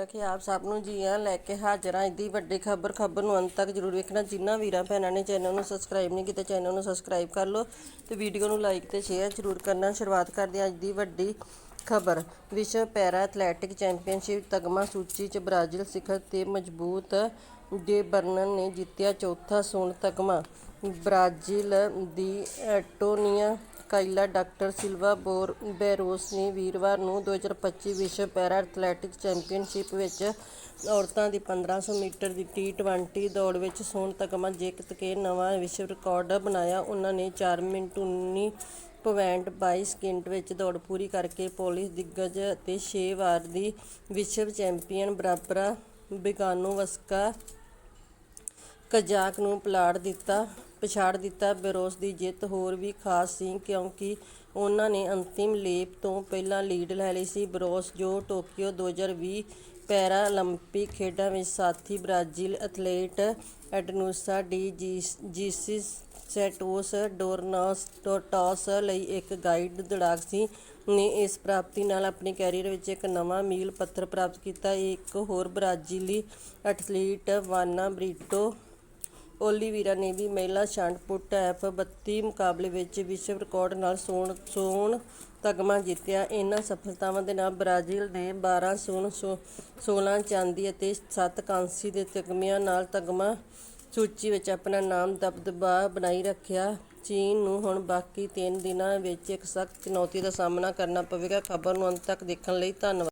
ਕਿ ਆਪ ਸਭ ਨੂੰ ਜੀ ਆ ਲੈ ਕੇ ਹਾਜ਼ਰ। ਹਾਂ ਵੱਡੀ ਖਬਰ ਖਬਰ ਨੂੰ ਅੰਤ ਤੱਕ ਜਰੂਰ ਵੇਖਣਾ। ਜਿਨ੍ਹਾਂ ਵੀਰਾਂ ਭੈਣਾਂ ਨੇ ਚੈਨਲ ਨੂੰ ਸਬਸਕ੍ਰਾਈਬ ਨਹੀਂ ਕੀਤਾ, ਚੈਨਲ ਨੂੰ ਸਬਸਕ੍ਰਾਈਬ ਕਰ ਲਓ ਤੇ ਵੀਡੀਓ ਨੂੰ ਲਾਈਕ ਤੇ ਸ਼ੇਅਰ ਜਰੂਰ ਕਰਨਾ। ਸ਼ੁਰੂਆਤ ਕਰਦੇ ਹਾਂ ਅੱਜ ਦੀ ਵੱਡੀ ਖਬਰ। ਵਿਸ਼ਵ ਪੈਰਾ ਐਥਲੈਟਿਕ ਚੈਂਪੀਅਨਸ਼ਿਪ ਤਗਮਾ ਸੂਚੀ 'ਚ ਬ੍ਰਾਜ਼ੀਲ ਸਿਖਰ ਤੇ ਮਜ਼ਬੂਤ ਦੇ ਬਰਨਨ ਨੇ ਜਿੱਤਿਆ ਚੌਥਾ ਸੋਨ ਤਗਮਾ। ਬ੍ਰਾਜ਼ੀਲ ਦੀ ਐਟੋਨੀਆ ਕਾਇਲਾ, ਡਾਕਟਰ ਸਿਲਵਾ ਬੋਰ ਬੈਰੋਸ ਨੇ ਵੀਰਵਾਰ ਨੂੰ 2025 ਵਿਸ਼ਵ ਪੈਰਾ ਐਥਲੈਟਿਕ ਚੈਂਪੀਅਨਸ਼ਿਪ ਵਿੱਚ ਔਰਤਾਂ ਦੀ 1500 ਮੀਟਰ ਦੀ ਟੀ20 ਦੌੜ ਵਿੱਚ ਸੋਨ ਤਗਮਾ ਜਿੱਤ ਕੇ ਨਵਾਂ ਵਿਸ਼ਵ ਰਿਕਾਰਡ ਬਣਾਇਆ। ਉਹਨਾਂ ਨੇ ਚਾਰ ਮਿੰਟ 19 ਪੁਆਇੰਟ ਬਾਈ ਸਕਿੰਟ ਵਿੱਚ ਦੌੜ ਪੂਰੀ ਕਰਕੇ ਪੋਲਿਸ ਦਿੱਗਜ ਅਤੇ ਛੇ ਵਾਰ ਦੀ ਵਿਸ਼ਵ ਚੈਂਪੀਅਨ ਬਰਾਬਰਾ ਬਿਗਾਨੋਵਸਕਾ ਕਜ਼ਾਕ ਨੂੰ ਪਲਾੜ ਦਿੱਤਾ। ਪਛਾੜ ਦਿੱਤਾ। ਬੋਰਸ ਦੀ ਜਿੱਤ ਹੋਰ ਵੀ ਖਾਸ ਸੀ ਕਿਉਂਕਿ ਉਹਨਾਂ ਨੇ ਅੰਤਿਮ ਲੇਪ ਤੋਂ ਪਹਿਲਾਂ ਲੀਡ ਲੈ ਲਈ ਸੀ। ਬੋਰਸ ਜੋ ਟੋਕੀਓ ਦੋ ਹਜ਼ਾਰ ਵੀਹ ਪੈਰਾਲੰਪਿਕ ਖੇਡਾਂ ਵਿੱਚ ਸਾਥੀ Brazil athlete Edneusa de Jesus Santos ਡੋਰਨਾਸ ਟੋਟਾਸ ਲਈ ਇੱਕ ਗਾਈਡ ਦੜਾਕ ਸੀ। ਨੇ ਇਸ ਪ੍ਰਾਪਤੀ ਨਾਲ ਆਪਣੇ ਕੈਰੀਅਰ ਵਿੱਚ ਇੱਕ ਨਵਾਂ ਮੀਲ ਪੱਥਰ ਪ੍ਰਾਪਤ ਕੀਤਾ। ਇੱਕ ਹੋਰ ਬ੍ਰਾਜ਼ੀਲੀ ਐਥਲੀਟ ਵਾਨਾ ਬ੍ਰਿਟੋ ਓਲੀਵੀਰਾ ਨੇ ਵੀ ਮਹਿਲਾ ਸ਼ਾਟ ਪੁੱਟ ਐਫ 32 ਮੁਕਾਬਲੇ ਵਿੱਚ ਵਿਸ਼ਵ ਰਿਕਾਰਡ ਨਾਲ ਸੋਨ ਸੋਨ ਤਗਮਾ ਜਿੱਤਿਆ। ਇਹਨਾਂ ਸਫਲਤਾਵਾਂ ਦੇ ਨਾਲ ਬ੍ਰਾਜ਼ੀਲ ਨੇ 12 ਸੋਨ 16 ਚਾਂਦੀ ਅਤੇ 7 ਕਾਂਸੀ ਦੇ ਤਗਮਿਆਂ ਨਾਲ ਤਗਮਾ ਸੂਚੀ ਵਿੱਚ ਆਪਣਾ ਨਾਮ ਦਬਦਬਾ ਬਣਾਈ ਰੱਖਿਆ। ਚੀਨ ਨੂੰ ਹੁਣ ਬਾਕੀ 3 ਦਿਨਾਂ ਵਿੱਚ ਇੱਕ ਸਖਤ ਚੁਣੌਤੀ ਦਾ ਸਾਹਮਣਾ ਕਰਨਾ ਪਵੇਗਾ। ਖਬਰ ਨੂੰ ਅੰਤ ਤੱਕ ਦੇਖਣ ਲਈ ਧੰਨਵਾਦ।